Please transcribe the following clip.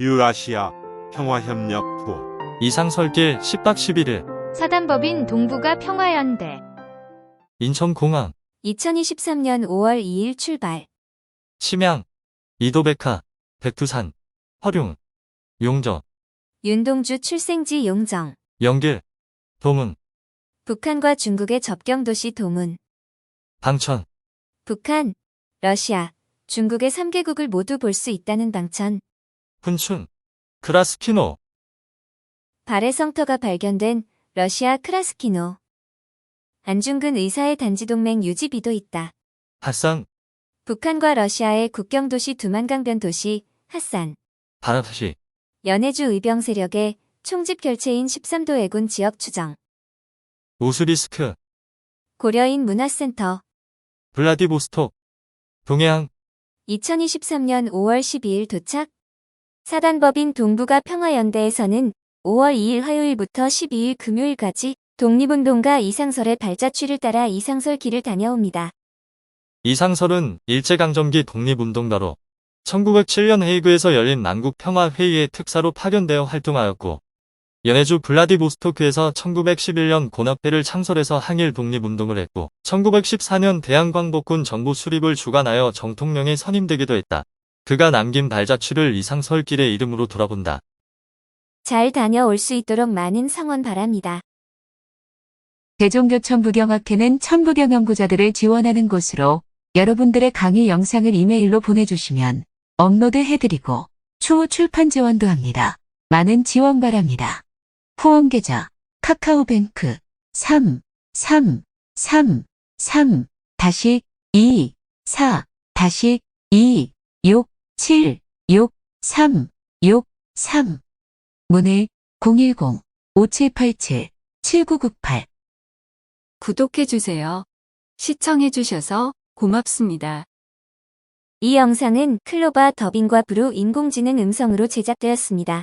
유라시아 평화협력 투어 이상설길 10박 11일 사단법인 동북아 평화연대. 인천공항 2023년 5월 2일 출발. 심양 이도백화 백두산 허룡 용저 윤동주 출생지 용정. 영길 도문 북한과 중국의 접경 도시 도문 방천 북한, 러시아, 중국의 3개국을 모두 볼 수 있다는 방천 훈춘 크라스키노. 발의 성터가 발견된 러시아 크라스키노. 안중근 의사의 단지 동맹 유지비도 있다. 핫산 북한과 러시아의 국경 도시 두만강변 도시 핫산. 바라시. 연해주 의병 세력의 총집 결체인 13도 해군 지역 추정. 우스리스크. 고려인 문화센터. 블라디보스톡. 동해안 2023년 5월 12일 도착 사단법인 동북아 평화연대에서는 5월 2일 화요일부터 12일 금요일까지 독립운동가 이상설의 발자취를 따라 이상설 길을 다녀옵니다. 이상설은 일제강점기 독립운동가로 1907년 헤이그에서 열린 남북평화회의의 특사로 파견되어 활동하였고 연해주 블라디보스토크에서 1911년 고납회를 창설해서 항일 독립운동을 했고 1914년 대한광복군 정부 수립을 주관하여 정통령에 선임되기도 했다. 그가 남긴 발자취를 이상설길의 이름으로 돌아본다. 잘 다녀올 수 있도록 많은 성원 바랍니다. 대종교 천 부경학회는 천부경 연구자들을 지원하는 곳으로 여러분들의 강의 영상을 이메일로 보내주시면 업로드 해드리고 추후 출판 지원도 합니다. 많은 지원 바랍니다. 후원 계좌 카카오뱅크 3 3 3 3 다시 2 4 다시 2 6 7 6 3 6 3 문의 010 5787 7998 구독해주세요. 시청해주셔서 고맙습니다. 이 영상은 클로바 더빙과 브루 인공지능 음성으로 제작되었습니다.